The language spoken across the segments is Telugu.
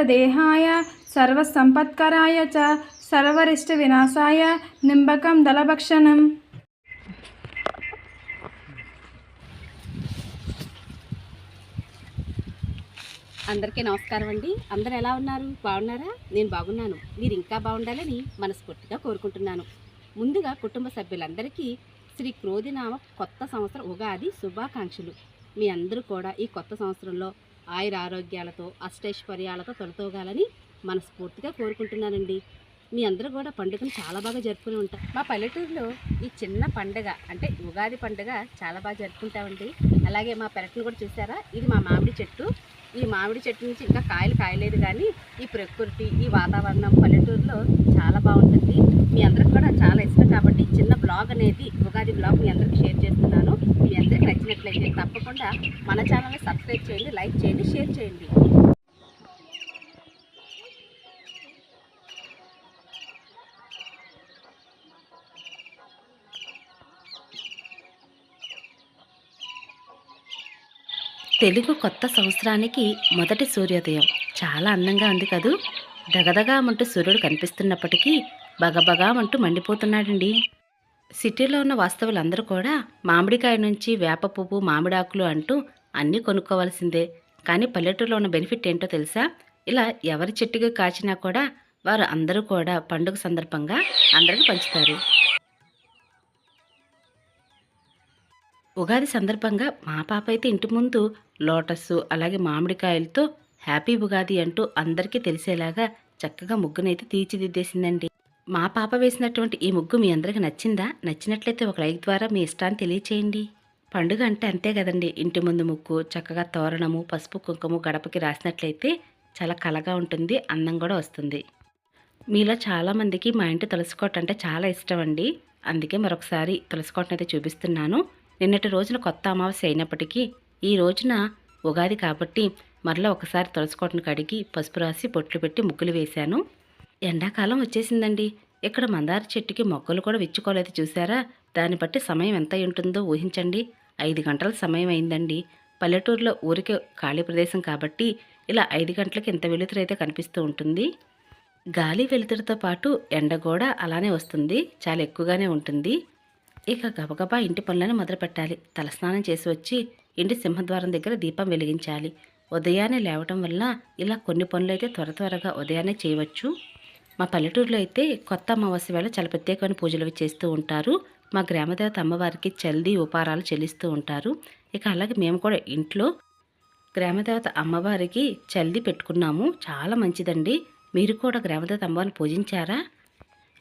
వజ్రదేహాయ సర్వసంపత్కరాయ చ సర్వరిష్ట వినాశాయ నింబకం దళభక్షణం అందరికీ నమస్కారం అండి అందరు ఎలా ఉన్నారు? బాగున్నారా? నేను బాగున్నాను. మీరు ఇంకా బాగుండాలని మనస్ఫూర్తిగా కోరుకుంటున్నాను. ముందుగా కుటుంబ సభ్యులందరికీ శ్రీ క్రోధినామ కొత్త సంవత్సరం ఉగాది శుభాకాంక్షలు. మీ అందరూ కూడా ఈ కొత్త సంవత్సరంలో ఆయుర ఆరోగ్యాలతో అష్టైశ్వర్యాలతో తొలతోగాలని మనస్ఫూర్తిగా కోరుకుంటున్నానండి. మీ అందరూ కూడా పండుగను చాలా బాగా జరుపుకుని ఉంటారు. మా పల్లెటూరులో ఈ చిన్న పండుగ అంటే ఉగాది పండుగ చాలా బాగా జరుపుకుంటామండి. అలాగే మా పెరట్ను కూడా చూసారా? ఇది మా మామిడి చెట్టు. ఈ మామిడి చెట్టు నుంచి ఇంకా కాయలు కాయలేదు కానీ ఈ ప్రకృతి ఈ వాతావరణం పల్లెటూరులో చాలా బాగుంటుంది. మీ అందరికి కూడా చాలా ఇష్టం కాబట్టి చిన్న బ్లాగ్ అనేది ఉగాది బ్లాగ్ మీ అందరికి షేర్ చేస్తున్నాను. మీ అందరికి నచ్చినట్లయితే తప్పకుండా మన ఛానల్ని సబ్స్క్రైబ్ చేయండి లైక్ చేయండి షేర్ చేయండి. తెలుగు కొత్త సంవత్సరానికి మొదటి సూర్యోదయం. చాలా అందంగా ఉంది కదూ? దగదగామంటూ సూర్యుడు కనిపిస్తున్నప్పటికీ బగబగా అంటూ మండిపోతున్నాడండి. సిటీలో ఉన్న వాస్తవులందరూ కూడా మామిడికాయ నుంచి వేప పువ్వు మామిడాకులు అంటూ అన్నీ కొనుక్కోవాల్సిందే. కానీ పల్లెటూరులో ఉన్న బెనిఫిట్ ఏంటో తెలుసా? ఇలా ఎవరి చెట్టుకి కాచినా కూడా వారు అందరూ కూడా పండుగ సందర్భంగా అందరికీ పంచుతారు. ఉగాది సందర్భంగా మా పాప అయితే ఇంటి ముందు లోటస్ అలాగే మామిడికాయలతో హ్యాపీ ఉగాది అంటూ అందరికీ తెలిసేలాగా చక్కగా ముగ్గునైతే తీర్చిదిద్దేసిందండి. మా పాప వేసినటువంటి ఈ ముగ్గు మీ అందరికి నచ్చిందా? నచ్చినట్లయితే ఒక లైక్ ద్వారా మీ ఇష్టాన్ని తెలియచేయండి. పండుగ అంటే అంతే కదండి. ఇంటి ముందు ముగ్గు చక్కగా తోరణము పసుపు కుంకుమ గడపకి రాసినట్లయితే చాలా కలగా ఉంటుంది అందం కూడా వస్తుంది. మీలో చాలామందికి మా ఇంటి తులసికోట అంటే చాలా ఇష్టం అండి అందుకే మరొకసారి తులసికోటను అయితే చూపిస్తున్నాను. నిన్నటి రోజున కొత్త అమావాస్య అయినప్పటికీ ఈ రోజున ఉగాది కాబట్టి మరలా ఒకసారి తులసికోటను కడిగి పసుపు రాసి బొట్లు పెట్టి ముగ్గులు వేశాను. ఎండాకాలం వచ్చేసిందండి. ఇక్కడ మందార చెట్టుకి మొక్కలు కూడా విచ్చుకోలేదు చూసారా? దాన్ని బట్టి సమయం ఎంత ఉంటుందో ఊహించండి. ఐదు గంటల సమయం అయిందండి. పల్లెటూరులో ఊరికే ఖాళీ ప్రదేశం కాబట్టి ఇలా ఐదు గంటలకి ఇంత వెలుతురైతే కనిపిస్తూ ఉంటుంది. గాలి వెలుతురుతో పాటు ఎండ కూడా అలానే వస్తుంది. చాలా ఎక్కువగానే ఉంటుంది. ఇక గబగబా ఇంటి పనులను మొదలు పెట్టాలి. తలస్నానం చేసి వచ్చి ఇంటి సింహద్వారం దగ్గర దీపం వెలిగించాలి. ఉదయాన్నే లేవటం వల్ల ఇలా కొన్ని పనులు అయితే త్వర త్వరగా ఉదయాన్నే చేయవచ్చు. మా పల్లెటూరులో అయితే కొత్త అమావాస్య వేళ చాలా ప్రత్యేకమైన పూజలు అవి చేస్తూ ఉంటారు. మా గ్రామదేవత అమ్మవారికి చల్ది ఉపారాలు చెల్లిస్తూ ఉంటారు. ఇక అలాగే మేము కూడా ఇంట్లో గ్రామదేవత అమ్మవారికి చల్ది పెట్టుకున్నాము. చాలా మంచిదండి. మీరు కూడా గ్రామదేవత అమ్మవారిని పూజించారా?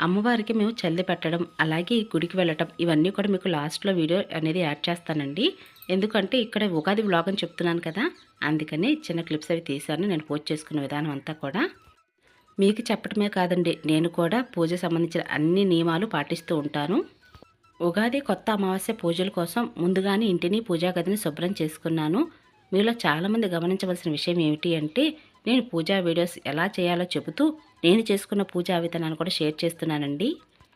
అమ్మవారికి మేము చల్లి పెట్టడం అలాగే గుడికి వెళ్ళటం ఇవన్నీ కూడా మీకు లాస్ట్లో వీడియో అనేది యాడ్ చేస్తానండి. ఎందుకంటే ఇక్కడ ఉగాది బ్లాగ్ అని చెప్తున్నాను కదా. అందుకని చిన్న క్లిప్స్ అవి తీశాను. నేను పోస్ట్ చేసుకున్న విధానం అంతా కూడా. మీకు చెప్పడమే కాదండి. నేను కూడా పూజ సంబంధించిన అన్ని నియమాలు పాటిస్తూ ఉంటాను. ఉగాది కొత్త అమావాస్య పూజల కోసం ముందుగానే ఇంటిని పూజా గదిని శుభ్రం చేసుకున్నాను. మీలో చాలామంది గమనించవలసిన విషయం ఏమిటి అంటే నేను పూజా వీడియోస్ ఎలా చేయాలో చెబుతూ నేను చేసుకున్న పూజా విధానాన్ని కూడా షేర్ చేస్తున్నానండి.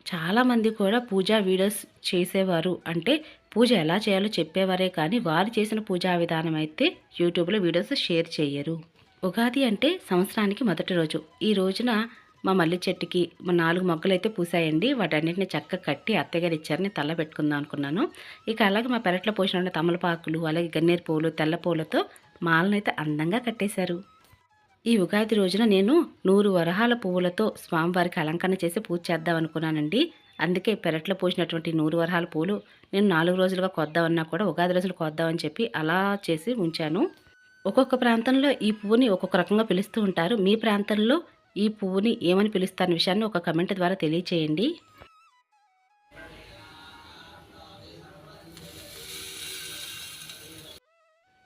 చాలామంది కూడా పూజా వీడియోస్ చేసేవారు అంటే పూజ ఎలా చేయాలో చెప్పేవారే కానీ వారు చేసిన పూజా విధానం అయితే యూట్యూబ్లో వీడియోస్ షేర్ చేయరు. ఉగాది అంటే సంవత్సరానికి మొదటి రోజు. ఈ రోజున మా మల్లి చెట్టుకి మా నాలుగు మొగ్గలు అయితే పూసాయండి వాటన్నిటిని చక్కగా కట్టి అత్తగారు ఇచ్చారని తల్ల పెట్టుకుందాం అనుకున్నాను. ఇక అలాగే మా పెరట్లో పోసిన తమలపాకులు అలాగే గన్నేరు పూలు తెల్ల పూలతో మాలనైతే అందంగా కట్టేశారు. ఈ ఉగాది రోజున నేను నూరు వరహాల పువ్వులతో స్వామివారికి అలంకరణ చేసి పూజ చేద్దాం అనుకున్నానండి. అందుకే పెరట్లో పూసినటువంటి నూరు వరహాల పూలు నేను నాలుగు రోజులుగా కొద్దామన్నా కూడా ఉగాది రోజులు కొద్దామని చెప్పి అలా చేసి ఉంచాను. ఒక్కొక్క ప్రాంతంలో ఈ పువ్వుని ఒక్కొక్క రకంగా పిలుస్తూ ఉంటారు. మీ ప్రాంతంలో ఈ పువ్వుని ఏమని పిలుస్తారన్న విషయాన్ని ఒక కమెంట్ ద్వారా తెలియచేయండి.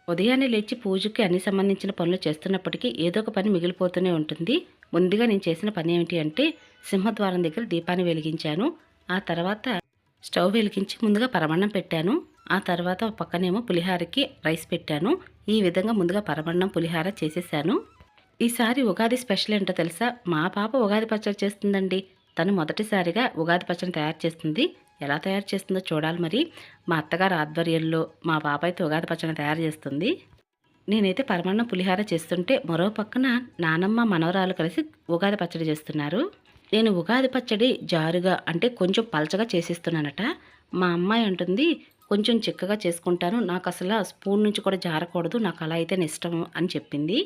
ఉదయాన్నే లేచి పూజకి అన్ని సంబంధించిన పనులు చేస్తున్నప్పటికీ ఏదో ఒక పని మిగిలిపోతూనే ఉంటుంది. ముందుగా నేను చేసిన పని ఏమిటి అంటే సింహద్వారం దగ్గర దీపాన్ని వెలిగించాను. ఆ తర్వాత స్టవ్ వెలిగించి ముందుగా పరమన్నం పెట్టాను. ఆ తర్వాత ఒక పక్కనేమో పులిహారకి రైస్ పెట్టాను. ఈ విధంగా ముందుగా పరమన్నం పులిహార చేసేసాను. ఈసారి ఉగాది స్పెషల్ ఏంటో తెలుసా? మా పాప ఉగాది పచ్చడి చేస్తుందండి. తను మొదటిసారిగా ఉగాది పచ్చడి తయారు చేస్తుంది. ఎలా తయారు చేస్తుందో చూడాలి మరి. మా అత్తగారు ఆధ్వర్యంలో మా పాప అయితే ఉగాది పచ్చడి తయారు చేస్తుంది. నేనైతే పరమాన్నం పులిహార చేస్తుంటే మరో పక్కన నానమ్మ మనవరాలు కలిసి ఉగాది పచ్చడి చేస్తున్నారు. నేను ఉగాది పచ్చడి జారుగా అంటే కొంచెం పలచగా చేసిస్తున్నానట. మా అమ్మాయి అంటుంది కొంచెం చిక్కగా చేసుకుంటాను. నాకు అసలు స్పూన్ నుంచి కూడా జారకూడదు. నాకు అలా అయితే ఇష్టం అని చెప్పింది.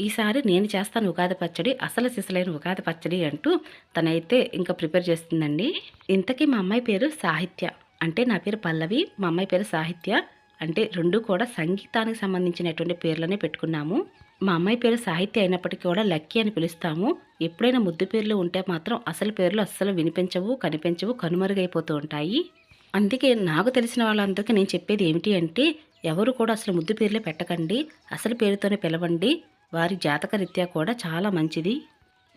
ఈసారి నేను చేస్తాను ఉగాది పచ్చడి అసలు సిసలైన ఉగాది పచ్చడి అంటూ తనైతే ఇంకా ప్రిపేర్ చేస్తుందండి. ఇంతకీ మా అమ్మాయి పేరు సాహిత్య అంటే నా పేరు పల్లవి మా అమ్మాయి పేరు సాహిత్య అంటే రెండు కూడా సంగీతానికి సంబంధించినటువంటి పేర్లనే పెట్టుకున్నాము. మా అమ్మాయి పేరు సాహిత్య అయినప్పటికీ కూడా లక్కీ అని పిలుస్తాము. ఎప్పుడైనా ముద్దు పేర్లు ఉంటే మాత్రం అసలు పేర్లు అస్సలు వినిపించవు కనిపించవు కనుమరుగైపోతూ ఉంటాయి. అందుకే నాకు తెలిసిన వాళ్ళందరికీ నేను చెప్పేది ఏమిటి అంటే ఎవరు కూడా అసలు ముద్దు పేర్లే పెట్టకండి అసలు పేరుతోనే పిలవండి. వారి జాతక రీత్యా కూడా చాలా మంచిది.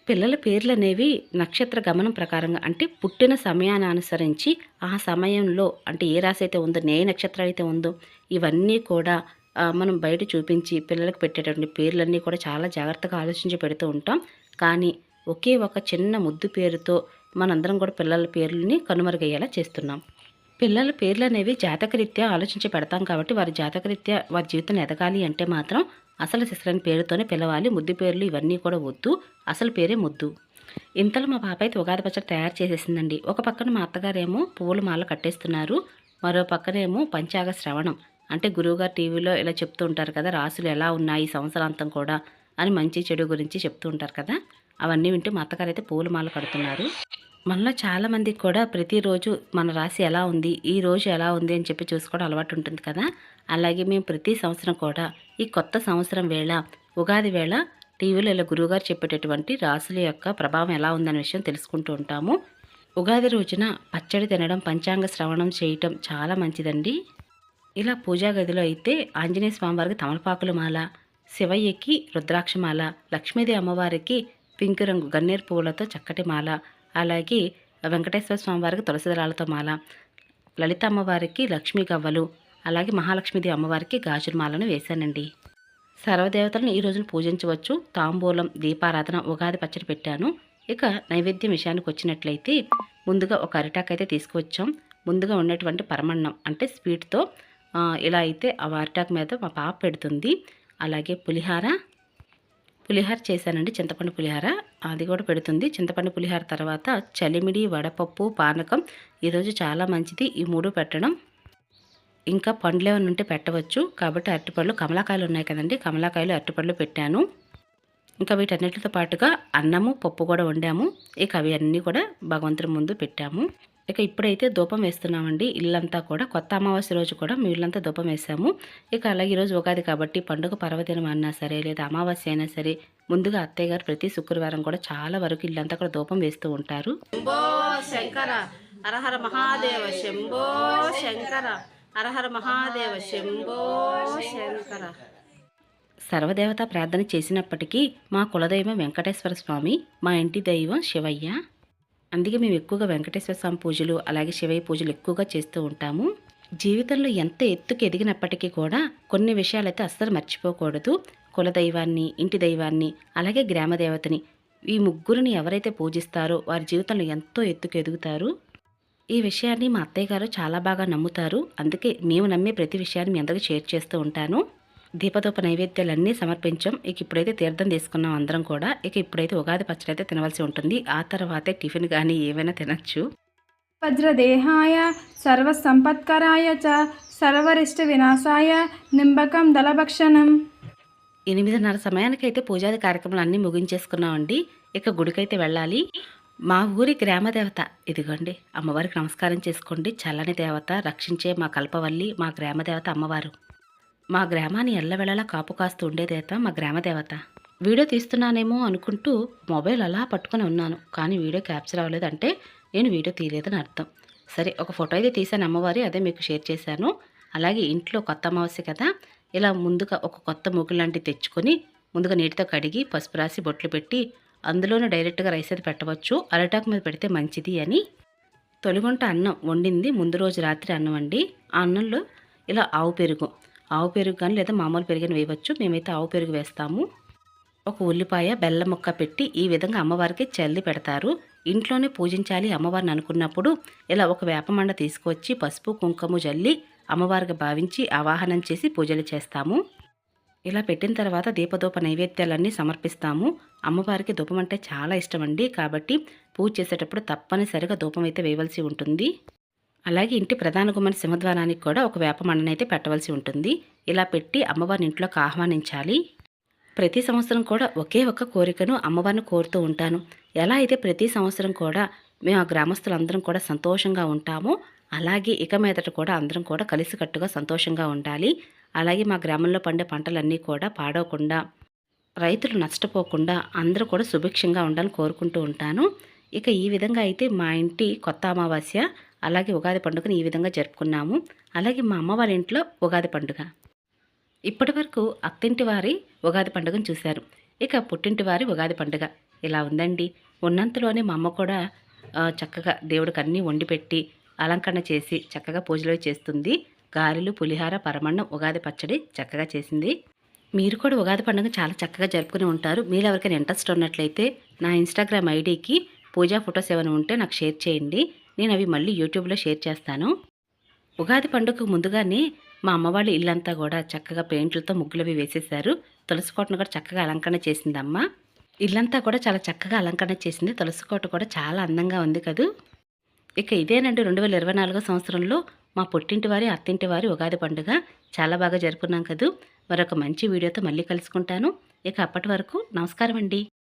పిల్లల పేర్లు అనేవి నక్షత్ర గమనం ప్రకారంగా అంటే పుట్టిన సమయాన్ని అనుసరించి ఆ సమయంలో అంటే ఏ రాశి అయితే ఉందో ఏ నక్షత్రం అయితే ఉందో ఇవన్నీ కూడా మనం బయట చూపించి పిల్లలకు పెట్టేటువంటి పేర్లన్నీ కూడా చాలా జాగ్రత్తగా ఆలోచించి పెడుతూ ఉంటాం. కానీ ఒకే ఒక చిన్న ముద్దు పేరుతో మనందరం కూడా పిల్లల పేర్లని కనుమరుగయ్యేలా చేస్తున్నాం. పిల్లల పేర్లు అనేవి జాతకరీత్యా ఆలోచించి పెడతాం కాబట్టి వారి జాతకరీత్యా వారి జీవితం ఎదగాలి అంటే మాత్రం అసలు శిశులని పేరుతోనే పిలవాలి ముద్దు పేర్లు ఇవన్నీ కూడా వద్దు అసలు పేరే ముద్దు. ఇంతలో మా పాప అయితే ఉగాది పచ్చడి తయారు చేసేసిందండి. ఒక పక్కన మా అత్తగారేమో పువ్వుల మాల కట్టేస్తున్నారు మరో పక్కనేమో పంచాగ శ్రవణం. అంటే గురువుగారు టీవీలో ఇలా చెప్తూ ఉంటారు కదా రాసులు ఎలా ఉన్నాయి ఈ సంవత్సరాంతం కూడా అని మంచి చెడు గురించి చెప్తూ ఉంటారు కదా. అవన్నీ వింటూ మా అత్తగారు అయితే పూలమాల కడుతున్నారు. మనలో చాలా మందికి కూడా ప్రతిరోజు మన రాశి ఎలా ఉంది ఈ రోజు ఎలా ఉంది అని చెప్పి చూసుకోవడం అలవాటు ఉంటుంది కదా. అలాగే మేము ప్రతి సంవత్సరం కూడా ఈ కొత్త సంవత్సరం వేళ ఉగాది వేళ టీవీలో ఇలా గురువుగారు చెప్పేటటువంటి రాశుల యొక్క ప్రభావం ఎలా ఉందనే విషయం తెలుసుకుంటూ ఉంటాము. ఉగాది రోజున పచ్చడి తినడం పంచాంగ శ్రవణం చేయటం చాలా మంచిదండి. ఇలా పూజా గదిలో అయితే ఆంజనేయ స్వామివారికి తమలపాకుల మాల శివయ్యకి రుద్రాక్షమాల లక్ష్మీదేవి అమ్మవారికి పింక్ రంగు గన్నేరు పువ్వులతో చక్కటి మాల అలాగే వెంకటేశ్వర స్వామివారికి తులసి దళాలతో మాల లలిత అమ్మవారికి లక్ష్మీ గవ్వలు అలాగే మహాలక్ష్మీదేవి అమ్మవారికి గాజుల మాలను వేశానండి. సర్వదేవతలను ఈ రోజున పూజించవచ్చు. తాంబూలం దీపారాధన ఉగాది పచ్చడి పెట్టాను. ఇక నైవేద్యం విషయానికి వచ్చినట్లయితే ముందుగా ఒక అరిటాక్ అయితే తీసుకువచ్చాం. ముందుగా ఉన్నటువంటి పరమన్నం అంటే స్వీట్తో ఇలా అయితే ఆ వారిటాకు మీద మా పాప పెడుతుంది. అలాగే పులిహార. పులిహార చేశానండి చింతపండు పులిహార. అది కూడా పెడుతుంది. చింతపండు పులిహార తర్వాత చలిమిడి వడపప్పు పానకం. ఈరోజు చాలా మంచిది. ఈ మూడు పెట్టడం. ఇంకా పండ్లు ఏమైనా ఉంటే పెట్టవచ్చు. కాబట్టి అరటిపళ్ళు కమలాకాయలు ఉన్నాయి కదండి. కమలాకాయలు అరటిపళ్ళు పెట్టాను. ఇంకా వీటన్నిటితో పాటుగా అన్నము పప్పు కూడా వండాము. ఇక అవి అన్నీ కూడా భగవంతుడి ముందు పెట్టాము. ఇక ఇప్పుడైతే ధూపం వేస్తున్నామండి. ఇల్లంతా కూడా కొత్త అమావాస్య రోజు కూడా మేము ఇల్లంతా ధూపం వేసాము. ఇక అలాగే ఈరోజు ఉగాది కాబట్టి పండుగ పర్వదినం అన్నా సరే లేదా అమావాస్య అయినా సరే ముందుగా అత్తయ్య గారు ప్రతి శుక్రవారం కూడా చాలా వరకు ఇల్లంతా కూడా ధూపం వేస్తూ ఉంటారు. శంకర హరహర మహాదేవ శంభో శంకర హరహర మహాదేవ శంభో శంకర. సర్వదేవత ప్రార్థన చేసినప్పటికీ మా కులదైవం వెంకటేశ్వర స్వామి మా ఇంటి దైవం శివయ్య. అందుకే మేము ఎక్కువగా వెంకటేశ్వర స్వామి పూజలు అలాగే శివయ్య పూజలు ఎక్కువగా చేస్తూ ఉంటాము. జీవితంలో ఎంత ఎత్తుకు ఎదిగినప్పటికీ కూడా కొన్ని విషయాలైతే అస్సలు మర్చిపోకూడదు. కులదైవాన్ని ఇంటి దైవాన్ని అలాగే గ్రామ దేవతని ఈ ముగ్గురిని ఎవరైతే పూజిస్తారో వారి జీవితంలో ఎంతో ఎత్తుకు ఎదుగుతారు. ఈ విషయాన్ని మా అత్తయ్య గారు చాలా బాగా నమ్ముతారు. అందుకే మేము నమ్మే ప్రతి విషయాన్ని మీ అందరికీ షేర్ చేస్తూ ఉంటాను. దీపదూప నైవేద్యాలన్నీ సమర్పించాం. ఇక ఇప్పుడైతే తీర్థం తీసుకున్నాం అందరం కూడా. ఇక ఇప్పుడైతే ఉగాది పచ్చడి అయితే తినవలసి ఉంటుంది. ఆ తర్వాతే టిఫిన్ కానీ ఏమైనా తినచ్చు. వజ్రదేహాయ సర్వసంపత్కరాయ చ సర్వరిష్ట వినాశాయ నింబకం దళభక్షణం. ఎనిమిదిన్నర సమయానికైతే పూజాది కార్యక్రమాలు అన్నీ ముగించేసుకున్నామండి. ఇక గుడికైతే వెళ్ళాలి. మా ఊరి గ్రామ దేవత ఇదిగోండి అమ్మవారికి నమస్కారం చేసుకోండి. చల్లని దేవత రక్షించే మా కల్పవల్లి మా గ్రామ దేవత అమ్మవారు. మా గ్రామాన్ని ఎల్లవెళ్ళలా కాపు కాస్తూ ఉండేదేత మా గ్రామ దేవత వీడియో తీస్తున్నానేమో అనుకుంటూ మొబైల్ అలా పట్టుకొని ఉన్నాను. కానీ వీడియో క్యాప్చర్ అవ్వలేదు అంటే నేను వీడియో తీయలేదని అర్థం. సరే ఒక ఫోటో అయితే తీసాను అమ్మవారి అదే మీకు షేర్ చేశాను. అలాగే ఇంట్లో కొత్త అమావాస్య కదా ఇలా ముందుగా ఒక కొత్త మూకులు లాంటివి తెచ్చుకొని ముందుగా నీటితో కడిగి పసుపు రాసి బొట్లు పెట్టి అందులోనే డైరెక్ట్గా రైస్ అయితే పెట్టవచ్చు. అరటాకు మీద పెడితే మంచిది అని తొలిగుంట అన్నం వండింది. ముందు రోజు రాత్రి అన్నం అండి. ఆ అన్నంలో ఇలా ఆవు పెరుగు ఆవు పెరుగు కానీ లేదా మామూలు పెరుగు వేయవచ్చు. మేమైతే ఆవు పెరుగు వేస్తాము. ఒక ఉల్లిపాయ బెల్లం ముక్క పెట్టి ఈ విధంగా అమ్మవారికి చల్లి పెడతారు. ఇంట్లోనే పూజించాలి అమ్మవారిని అనుకున్నప్పుడు ఇలా ఒక వేపమండ తీసుకొచ్చి పసుపు కుంకుమ జల్లి అమ్మవారికి భావించి ఆవాహనం చేసి పూజలు చేస్తాము. ఇలా పెట్టిన తర్వాత దీపదూప నైవేద్యాలన్నీ సమర్పిస్తాము. అమ్మవారికి ధూపం అంటే చాలా ఇష్టం అండి. కాబట్టి పూజ చేసేటప్పుడు తప్పనిసరిగా ధూపం అయితే వేయవలసి ఉంటుంది. అలాగే ఇంటి ప్రధాన గుమ్మని సింహద్వారానికి కూడా ఒక వేప అయితే పెట్టవలసి ఉంటుంది. ఇలా పెట్టి అమ్మవారిని ఇంట్లోకి ఆహ్వానించాలి. ప్రతి సంవత్సరం కూడా ఒకే ఒక్క కోరికను అమ్మవారిని కోరుతూ ఉంటాను. ఎలా అయితే ప్రతి సంవత్సరం కూడా మేము ఆ గ్రామస్తులందరం కూడా సంతోషంగా ఉంటామో అలాగే ఇక మీదట కూడా అందరం కూడా కలిసికట్టుగా సంతోషంగా ఉండాలి. అలాగే మా గ్రామంలో పండే పంటలన్నీ కూడా పాడవకుండా రైతులు నష్టపోకుండా అందరూ కూడా సుభిక్షంగా ఉండాలని కోరుకుంటూ ఉంటాను. ఇక ఈ విధంగా అయితే మా ఇంటి కొత్త అమావాస్య అలాగే ఉగాది పండుగను ఈ విధంగా జరుపుకున్నాము. అలాగే మా అమ్మ వాళ్ళ ఇంట్లో ఉగాది పండుగ. ఇప్పటి వరకు అత్తింటి వారి ఉగాది పండుగను చూశారు. ఇక పుట్టింటి వారి ఉగాది పండుగ ఇలా ఉందండి. ఉన్నంతలోనే మా అమ్మ కూడా చక్కగా దేవుడికి అన్నీ వండి పెట్టి అలంకరణ చేసి చక్కగా పూజలు చేస్తుంది. గారెలు పులిహార పరమన్నం ఉగాది పచ్చడి చక్కగా చేసింది. మీరు కూడా ఉగాది పండుగ చాలా చక్కగా జరుపుకుని ఉంటారు. మీరు ఎవరికైనా ఇంట్రెస్ట్ ఉన్నట్లయితే నా ఇన్స్టాగ్రామ్ ఐడికి పూజా ఫొటోస్ ఏమైనా ఉంటే నాకు షేర్ చేయండి. నేను అవి మళ్ళీ యూట్యూబ్లో షేర్ చేస్తాను. ఉగాది పండుగకు ముందుగానే మా అమ్మవాళ్ళ ఇల్లంతా కూడా చక్కగా పెయింట్లతో ముగ్గులవి వేసేశారు. తులసి కోటను కూడా చక్కగా అలంకరణ చేసిందమ్మ. ఇల్లంతా కూడా చాలా చక్కగా అలంకరణ చేసింది. తులసి కోట కూడా చాలా అందంగా ఉంది కదూ. ఇక ఇదేనండి రెండు వేల ఇరవై నాలుగో సంవత్సరంలో మా పుట్టింటి వారి అత్తింటి వారి ఉగాది పండుగ. చాలా బాగా జరుపుకున్నాం కదూ. మరొక మంచి వీడియోతో మళ్ళీ కలుసుకుంటాను. ఇక అప్పటి వరకు నమస్కారం అండి